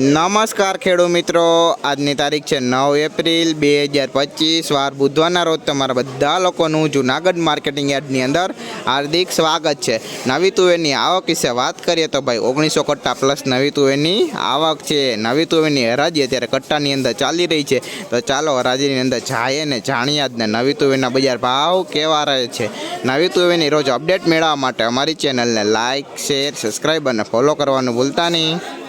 નમસ્કાર ખેડૂત મિત્રો. આજની તારીખ છે નવ એપ્રિલ બે હજાર પચીસ. વાર બુધવારના રોજ તમારા બધા લોકોનું જુનાગઢ માર્કેટિંગ યાર્ડની અંદર હાર્દિક સ્વાગત છે. નવી તુવેરની આવક વિશે વાત કરીએ તો ભાઈ ઓગણીસો કટ્ટા પ્લસ નવી તુવેરની આવક છે. નવી તુવેરની હરાજી અત્યારે કટ્ટાની અંદર ચાલી રહી છે. તો ચાલો હરાજીની અંદર જાય ને જાણીએ આજને નવી તુવેરના બજાર ભાવ કેવા રહે છે. નવી તુવેરની રોજ અપડેટ મેળવવા માટે અમારી ચેનલને લાઇક શેર, સબસ્ક્રાઈબ અને ફોલો કરવાનું ભૂલતા નહીં.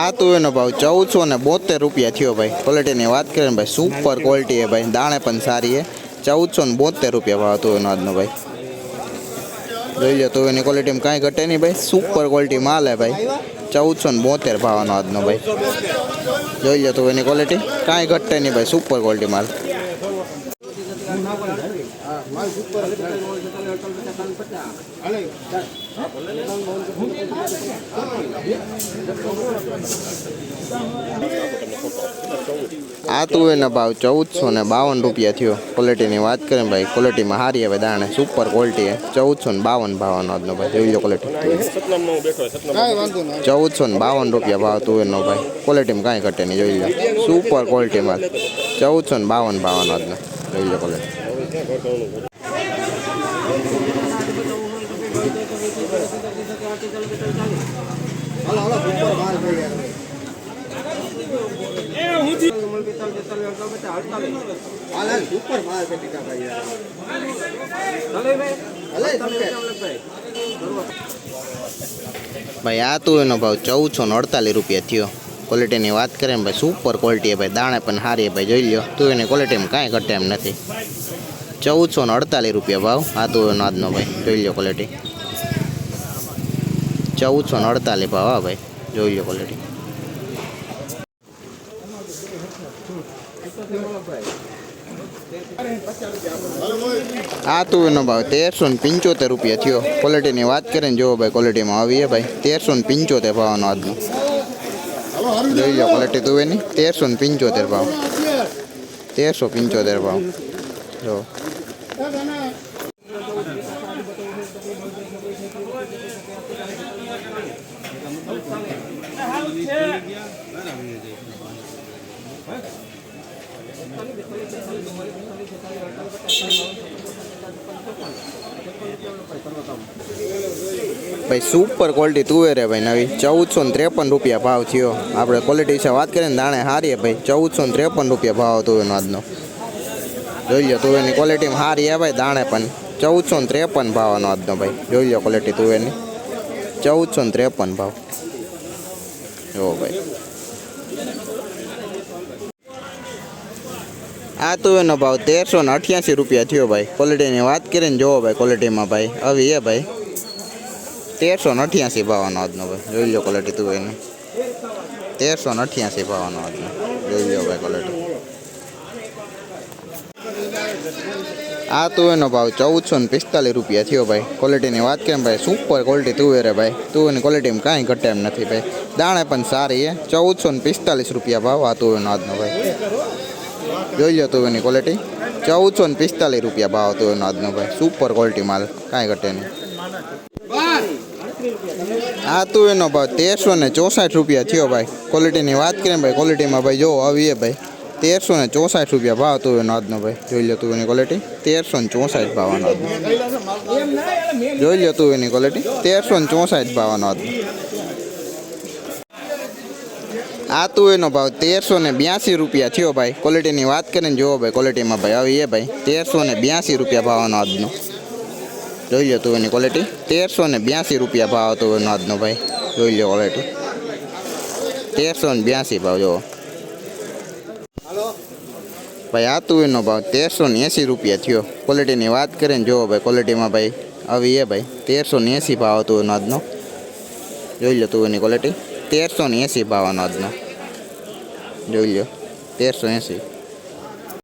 આ તુવેરનો ભાવ ચૌદસો ને બોતેર રૂપિયા થયો ભાઈ. ક્વોલિટીની વાત કરીએ ને ભાઈ સુપર ક્વોલિટી છે ભાઈ. દાણે પણ સારી છે ચૌદસો ને બોતેર રૂપિયા ભાવ તુવેરનો આજનો ભાઈ. જોઈ લો તુવેરની ક્વોલિટીમાં કાંઈ ઘટે નહીં ભાઈ. સુપર ક્વોલિટી માલ હે ભાઈ. ચૌદસો ને બોતેર ભાવનો આજનો ભાઈ. જોઈ લો તુવેરની ક્વોલિટી કાંઈ ઘટે નહીં ભાઈ સુપર ક્વોલિટી માલ. આ તુવેરનો ભાવ ચૌદસો ને બાવન રૂપિયા થયો. ક્વોલિટીની વાત કરીએ ભાઈ ક્વોલિટીમાં સારી હવે દાણે. સુપર ક્વોલિટી ચૌદસો ને બાવન ભાવનો આજનો ભાઈ. જોઈ લો ક્વોલિટી ચૌદસો ને બાવન રૂપિયા ભાવ તુવેરનો ભાઈ. ક્વોલિટીમાં કાંઈ ઘટે નહીં, જોઈ લો. સુપર ક્વોલિટીમાં ચૌદસો ને બાવન ભાવનો આજનો. જોઈ લો ક્વોલિટી ભાઈ, આ તુવેરનો ભાવ ચૌદસો ને અડતાલીસ રૂપિયા થયો. ક્વોલિટીની વાત કરીએ ભાઈ સુપર ક્વોલિટી ભાઈ, દાણે પણ સારી ભાઈ, જોઈ લો તુવેરની ક્વોલિટીમાં કાંઈ ઘટે એમ નથી. ચૌદસો ને અડતાલીસ રૂપિયા ભાવ. આ તો નાદનો ભાઈ, જોઈ લો ક્વોલિટી ચૌદસો ને અડતાલીસ ભાવ, હા ભાઈ, જોઈ લો ક્વોલિટી આ તુવેરનો ભાવ તેરસો ને પંચોતેર રૂપિયા થયો. ક્વોલિટીની વાત કરીને જોવો ભાઈ ક્વોલિટીમાં આવી છે ભાઈ. તેરસો ને પંચોતેર ભાવનો આજનો. જોઈ લો ક્વોલિટી તુવેરની તેરસો ને પંચોતેર ભાવ. તેરસો પંચોતેર ભાવ. જો. ભાઈ સુપર ક્વોલિટી તુવેર હે ભાઈ નવી. ચૌદસો ને ત્રેપન રૂપિયા ભાવ થયો. આપણે ક્વોલિટી વિશે વાત કરીએ ને દાણે સારી ભાઈ. ચૌદસો ને ત્રેપન રૂપિયા ભાવ તુવેરનો આજનો. જોઈ લો તુવેરની ક્વોલિટીમાં સારી હે ભાઈ દાણે પણ. ચૌદસો ને ત્રેપન ભાવનો આજનો ભાઈ. જોઈ લો ક્વોલિટી તુવેરની. ચૌદસો ને ત્રેપન ભાવ. જો ભાઈ. આ તુવેરનો ભાવ તેરસો ને અઠ્યાસી રૂપિયા થયો ભાઈ. ક્વોલિટીની વાત કરીને જોવો ભાઈ ક્વોલિટીમાં ભાઈ. આવી એ ભાઈ. તેરસો ને અઠ્યાસી ભાવનો આજનો ભાઈ. જોઈ લો ક્વોલિટી તુવેરની. તેરસો ને અઠ્યાસી ભાવનો આજનો. જોઈ લો ભાઈ ક્વોલિટી આ તુવેરનો ભાવ ચૌદસો ને પિસ્તાલીસ રૂપિયા થયો ભાઈ. ક્વોલિટીની વાત કરીએ ભાઈ? સુપર ક્વોલિટી તુવેર ભાઈ. તુવેરની ક્વોલિટીમાં કાંઈ ઘટે એમ નથી ભાઈ. દાણે પણ સારી હે. ચૌદસો ને પિસ્તાલીસ રૂપિયા ભાવ આ તુવેરનો આજનો ભાઈ. જોઈ લો તુવેરની ક્વોલિટી ચૌદસો ને પિસ્તાલીસ રૂપિયા ભાવ તુવેરનો આજનો ભાઈ. સુપર ક્વોલિટી માલ. કાંઈ ઘટે નહીં. આ તુવેરનો ભાવ તેરસો ને ચોસાઠ રૂપિયા થયો ભાઈ. ક્વોલિટીની વાત કરીએ ભાઈ? ક્વોલિટીમાં ભાઈ જો આવી ભાઈ. તેરસો ને ચોસાઠ રૂપિયા ભાવ તુવેરનો આજનો ભાઈ. જોઈ લો તુવેરની ક્વોલિટી તેરસો ને ચોસાઠ ભાવનો આજનો. જોઈ લો તુવેરની ક્વોલિટી તેરસો ને ચોસાઠ ભાવનો આજનો. આ તુવેરનો ભાવ તેરસો ને બ્યાસી રૂપિયા થયો ભાઈ. ક્વોલિટીની વાત કરીને જુઓ ભાઈ ક્વોલિટીમાં ભાઈ. આવી એ ભાઈ. તેરસો ને બ્યાસી રૂપિયા ભાવનો આજનો. જોઈ લો તુવેરની ક્વોલિટી તેરસો ને બ્યાસી રૂપિયા ભાવ તુવેરનો આજનો ભાઈ. જોઈ લો ક્વોલિટી તેરસો ને બ્યાસી ભાવ જુઓ ભાઈ, આ તુવેરનો ભાવ તેરસો ને એંસી રૂપિયા થયો. ક્વોલિટીની વાત કરીને જુઓ ભાઈ ક્વોલિટીમાં ભાઈ, આવી એ ભાઈ. તેરસો ને એંસી ભાવ તુવેરનો આજનો. જોઈ લો તુવેરની ક્વોલિટી તેરસો ને એંસી ભાવનો આજનો. જોઈ લો. તેરસો એંસી